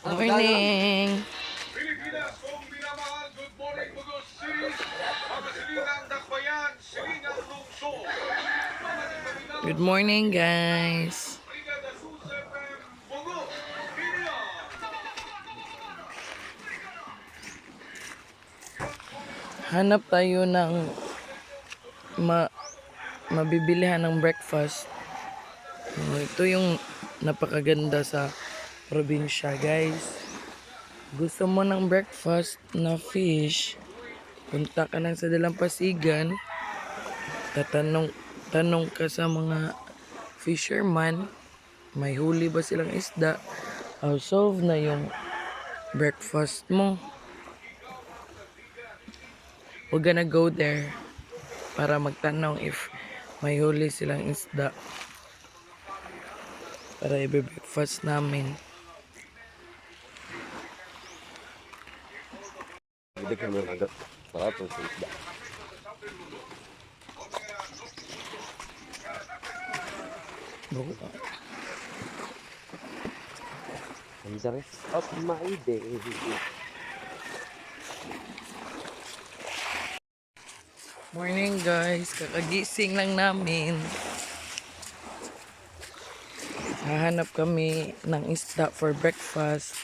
Morning! Pilipinas kong minamahal, good morning Bugos City, mga silingang dakbayan, silingang lungsod. Good morning, guys! Hanap tayo ng ma mabibilihan ng breakfast. Ito yung napakaganda sa probinsya, guys. Gusto mo ng breakfast na fish, punta ka lang sa Dalampasigan, tatanong tanong ka sa mga fisherman, may huli ba silang isda, I'll solve na yung breakfast mo. We're gonna go there para magtanong if may huli silang isda para i-breakfast namin. Hindi ka naman agad. Sarap ang isda. Ang sarap. At maide. Morning guys, kakagising lang namin. Hahanap kami ng isda for breakfast.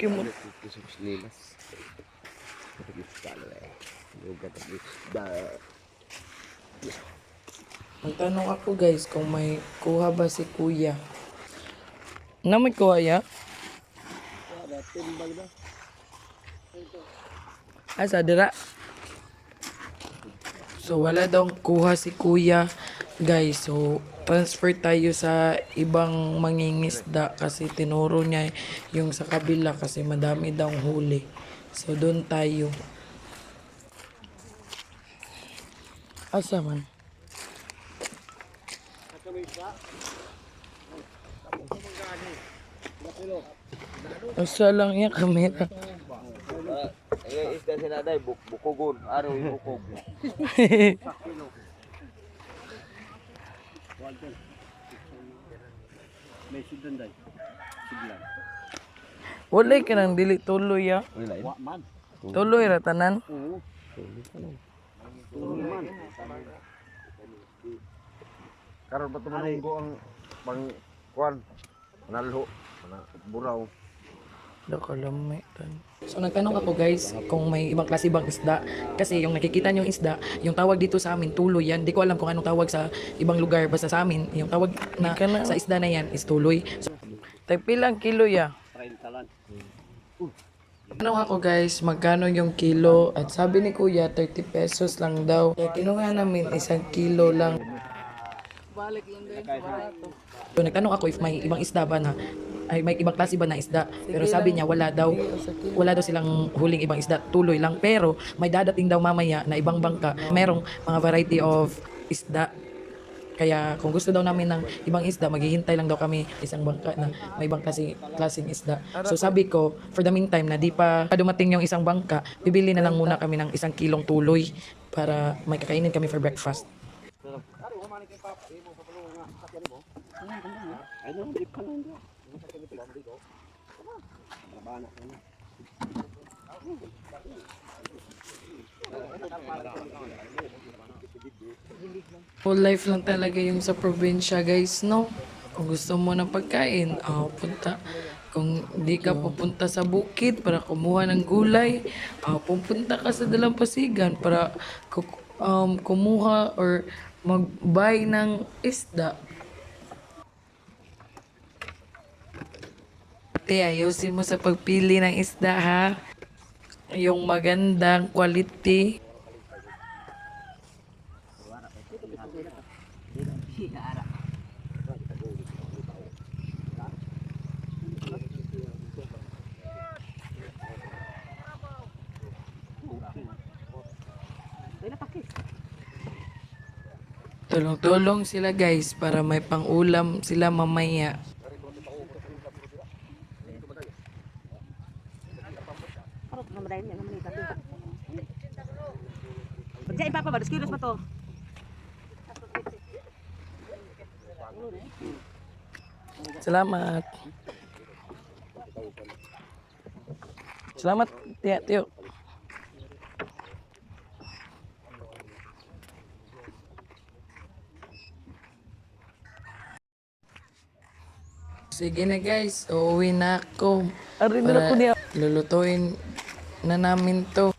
Kimot. Kusog slilas. Isda na eh. Lugat ang isda. Magtanong ako guys kung may kuha ba si kuya. Na may kuha ya? Asa dira? So wala daw kuha si kuya guys. So transfer tayo sa ibang mangingisda kasi tinuro niya yung sa kabila kasi madami daw huli. So doon tayo. Asa man? Asa lang yung kamera. Eh, isda sila. Buk bukugon. Araw yung bukog. Wala ka nang dili tuloy ya. Wala yun. Tuloy ra tanan. Karon ba ito manunggo ang pang kuan? Manalho. Mana buraw. Tan. So nagtanong ako guys kung may ibang klase bang isda kasi yung nakikita niyo isda, yung tawag dito sa amin tuloy yan. Di ko alam kung anong tawag sa ibang lugar basta sa amin, yung tawag na sa isda na yan is tuloy. So, tay pilang kilo ya? Tanong ako guys, magkano yung kilo? At sabi ni kuya, 30 pesos lang daw. Kaya kinuha namin isang kilo lang. So nagtanong ako if may ibang isda ba na ay may ibang klase ba na isda. Pero sabi niya wala daw. Wala daw silang huling ibang isda, tuloy lang. Pero may dadating daw mamaya na ibang bangka. Merong mga variety of isda. Kaya kung gusto daw namin ng ibang isda, maghihintay lang daw kami isang bangka na may ibang klase, klaseng isda. So sabi ko, for the meantime na di pa dumating yung isang bangka, bibili na lang muna kami ng isang kilong tuloy para may kakainin kami for breakfast. Full life lang talaga yung sa probinsya guys, no? Kung gusto mo ng pagkain, ah, punta. Kung di ka pupunta sa bukid para kumuha ng gulay, ah, pupunta ka sa dalampasigan para um, kumuha or mag-buy ng isda. Ate, ayusin mo sa pagpili ng isda ha. Yung magandang quality. Tulong-tulong sila guys para may pang-ulam sila mamaya. Madayon niya naman ito. Pagka ipapa ba, dos kilos ba to? Salamat. Salamat, tiya, tiyo. Sige na guys, uuwi na ako. Arin na ako niya. Lulutuin na namin to.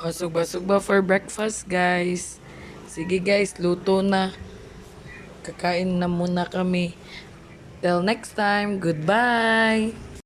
Basog-basog ba for breakfast guys? Sige guys, luto na. Kakain na muna kami. Till next time, goodbye!